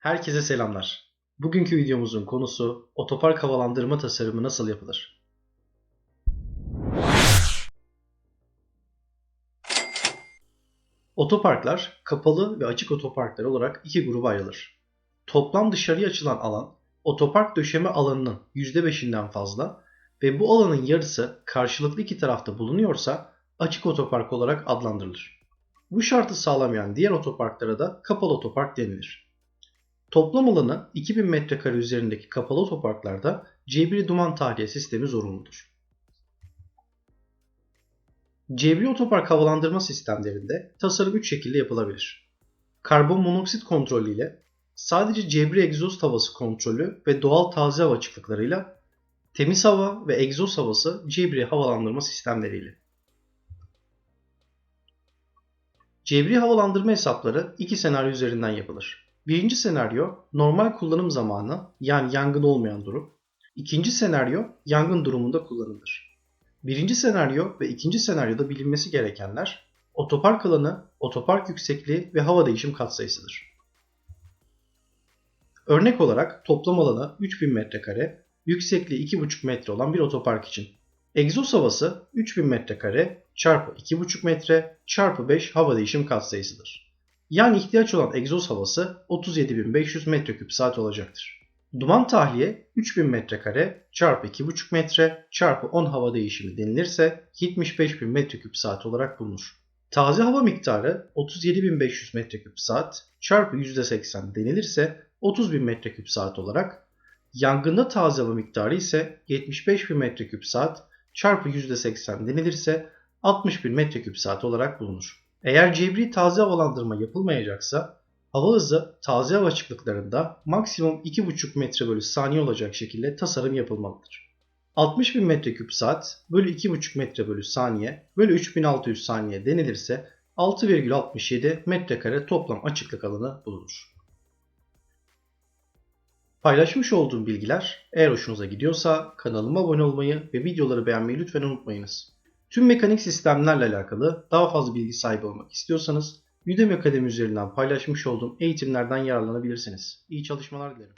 Herkese selamlar. Bugünkü videomuzun konusu otopark havalandırma tasarımı nasıl yapılır? Otoparklar kapalı ve açık otoparklar olarak iki gruba ayrılır. Toplam dışarıya açılan alan otopark döşeme alanının %5'inden fazla ve bu alanın yarısı karşılıklı iki tarafta bulunuyorsa açık otopark olarak adlandırılır. Bu şartı sağlamayan diğer otoparklara da kapalı otopark denilir. Toplam alanı 2000 metrekare üzerindeki kapalı otoparklarda cebri duman tahliye sistemi zorunludur. Cebri otopark havalandırma sistemlerinde tasarım 3 şekilde yapılabilir. Karbon monoksit kontrolü ile sadece cebri egzoz havası kontrolü ve doğal taze hava açıklıklarıyla temiz hava ve egzoz havası cebri havalandırma sistemleriyle. Cebri havalandırma hesapları iki senaryo üzerinden yapılır. Birinci senaryo normal kullanım zamanı yani yangın olmayan durum. İkinci senaryo yangın durumunda kullanılır. Birinci senaryo ve ikinci senaryoda bilinmesi gerekenler otopark alanı, otopark yüksekliği ve hava değişim katsayısıdır. Örnek olarak toplam alanı 3000 metrekare, yüksekliği 2,5 metre olan bir otopark için. Egzoz havası 3000 metrekare çarpı 2,5 metre çarpı 5 hava değişim katsayısıdır. Yani ihtiyaç olan egzoz havası 37.500 metreküp saat olacaktır. Duman tahliye 3000 metrekare çarpı 2,5 metre çarpı 10 hava değişimi denilirse 75.000 metreküp saat olarak bulunur. Taze hava miktarı 37.500 metreküp saat çarpı %80 denilirse 30.000 metreküp saat olarak, yangında taze hava miktarı ise 75.000 metreküp saat çarpı %80 denilirse 60.000 metreküp saat olarak bulunur. Eğer cebri taze havalandırma yapılmayacaksa hava hızı taze hava açıklıklarında maksimum 2,5 metre bölü saniye olacak şekilde tasarım yapılmalıdır. 60.000 metreküp saat bölü 2,5 metre bölü saniye bölü 3600 saniye denilirse 6,67 metrekare toplam açıklık alanı bulunur. Paylaşmış olduğum bilgiler eğer hoşunuza gidiyorsa kanalıma abone olmayı ve videoları beğenmeyi lütfen unutmayınız. Tüm mekanik sistemlerle alakalı daha fazla bilgi sahibi olmak istiyorsanız Udemy Akademi üzerinden paylaşmış olduğum eğitimlerden yararlanabilirsiniz. İyi çalışmalar dilerim.